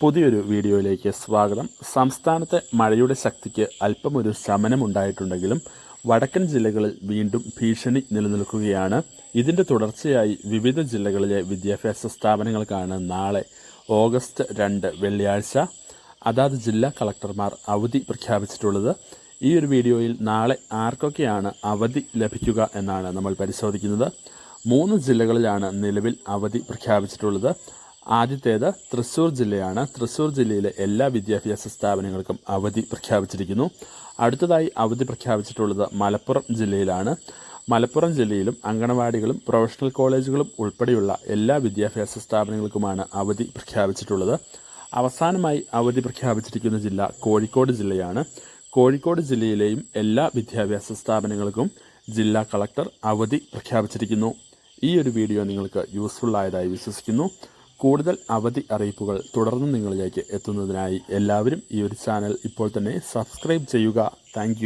പുതിയൊരു വീഡിയോയിലേക്ക് സ്വാഗതം. സംസ്ഥാനത്തെ മഴയുടെ ശക്തിക്ക് അല്പമൊരു ശമനമുണ്ടായിട്ടുണ്ടെങ്കിലും വടക്കൻ ജില്ലകളിൽ വീണ്ടും ഭീഷണി നിലനിൽക്കുകയാണ്. ഇതിന്റെ തുടർച്ചയായി വിവിധ ജില്ലകളിലെ വിദ്യാഭ്യാസ സ്ഥാപനങ്ങൾക്കാണ് നാളെ ഓഗസ്റ്റ് രണ്ട് വെള്ളിയാഴ്ച. അതാത് ജില്ലാ കളക്ടർമാർ അവധി പ്രഖ്യാപിച്ചിട്ടുള്ളത്. ഈ ഒരു വീഡിയോയിൽ നാളെ ആർക്കൊക്കെയാണ് അവധി ലഭിക്കുക എന്നാണ് നമ്മൾ പരിശോധിക്കുന്നത്. മൂന്ന് ജില്ലകളിലാണ് നിലവിൽ അവധി പ്രഖ്യാപിച്ചിട്ടുള്ളത്. ആദ്യത്തേത് തൃശ്ശൂർ ജില്ലയാണ്. തൃശ്ശൂർ ജില്ലയിലെ എല്ലാ വിദ്യാഭ്യാസ സ്ഥാപനങ്ങൾക്കും അവധി പ്രഖ്യാപിച്ചിരിക്കുന്നു. അടുത്തതായി അവധി പ്രഖ്യാപിച്ചിട്ടുള്ളത് മലപ്പുറം ജില്ലയിലാണ്. മലപ്പുറം ജില്ലയിലും അങ്കണവാടികളും പ്രൊഫഷണൽ കോളേജുകളും ഉൾപ്പെടെയുള്ള എല്ലാ വിദ്യാഭ്യാസ സ്ഥാപനങ്ങൾക്കുമാണ് അവധി പ്രഖ്യാപിച്ചിട്ടുള്ളത്. അവസാനമായി അവധി പ്രഖ്യാപിച്ചിരിക്കുന്ന ജില്ല കോഴിക്കോട് ജില്ലയാണ്. കോഴിക്കോട് ജില്ലയിലെയും എല്ലാ വിദ്യാഭ്യാസ സ്ഥാപനങ്ങൾക്കും ജില്ലാ കളക്ടർ അവധി പ്രഖ്യാപിച്ചിരിക്കുന്നു. ഈ ഒരു വീഡിയോ നിങ്ങൾക്ക് യൂസ്ഫുൾ ആയതായി വിശ്വസിക്കുന്നു. കൂടുതൽ അവധി അറിയിപ്പുകൾ തുടർന്ന് നിങ്ങളിലേക്ക് എത്തുന്നതിനായി എല്ലാവരും ഈ ഒരു ചാനൽ ഇപ്പോൾ തന്നെ സബ്സ്ക്രൈബ് ചെയ്യുക. താങ്ക്